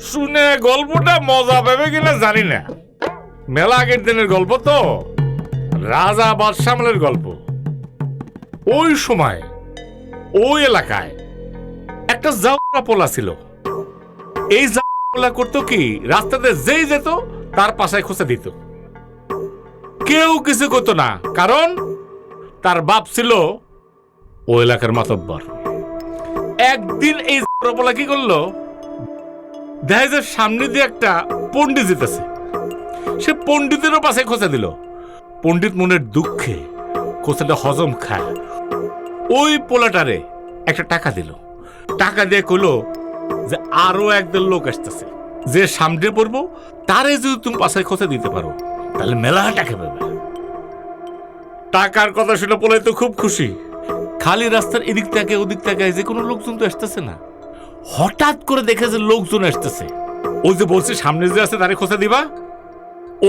শুনে গল্পটা মজা পাবে কিনা জানি না। মেলা আগের দিনের গল্প তো। রাজা বাদশামলের গল্প। ওই সময়, ওই এলাকায় একটা জাউরা পোলা ছিল। এই পোলা করতো কি, রাস্তাতে যেই যেত, তার পাশায় খুঁজে দিত। কেউ কিছু করতো না, কারণ তার বাপ ছিল ও এলাকার মাতব্বর। একদিন এই জাউরা কি করল দেখা সামনে দিয়ে একটা পণ্ডিত যেতেছে সে পণ্ডিতেরও পাশে খোঁচা দিল। পণ্ডিত মনের দুঃখে খোঁচাটা হজম খায়। ওই পোলাটারে একটা টাকা দিল। টাকা দিয়ে কইলো যে আরও একদল লোক আসতেছে। যে সামনে পড়ব, তারে যদি তুমি পাশে খোঁচা দিতে পারো, তাহলে মেলা টাকা পাবে টাকার কথা শুনে পোলাই তো খুব খুশি। খালি রাস্তার এদিক থেকে ওদিক থেকে যে কোনো লোকজন তো আসতেছে না। হঠাৎ করে দেখে যে লোকজন আসতেছে। ওই যে বলছে, সামনে যে আছে তারে খোঁচা দিবা?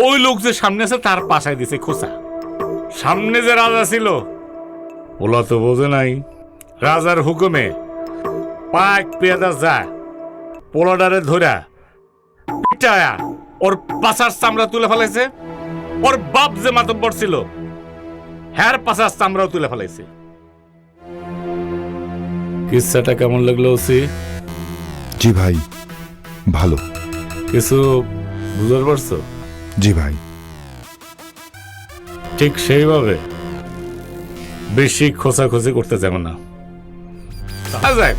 ওই লোক যে সামনে আছে তার পাশায় দিছে খোঁচা। সামনে যে রাজা ছিল, ওলা তো বোঝে নাই, রাজার হুকুমে পাক পেয়াদা যা, পোলাডারে ধরা পিটায়া ওর পাশার চামড়া তুলে ফেলাইছে। ওর বাপ যে মাতব্বর ছিল, হ্যার পাশার চামড়াও তুলে ফেলাইছে। কিচ্ছাটা কেমন লাগল ওসি? জি ভাই ভালো। কিছু বুঝতে পারছ? জি ভাই। ঠিক সেইভাবে বেশি খোঁচাখোঁচি করতে যাবে না। আজ যাক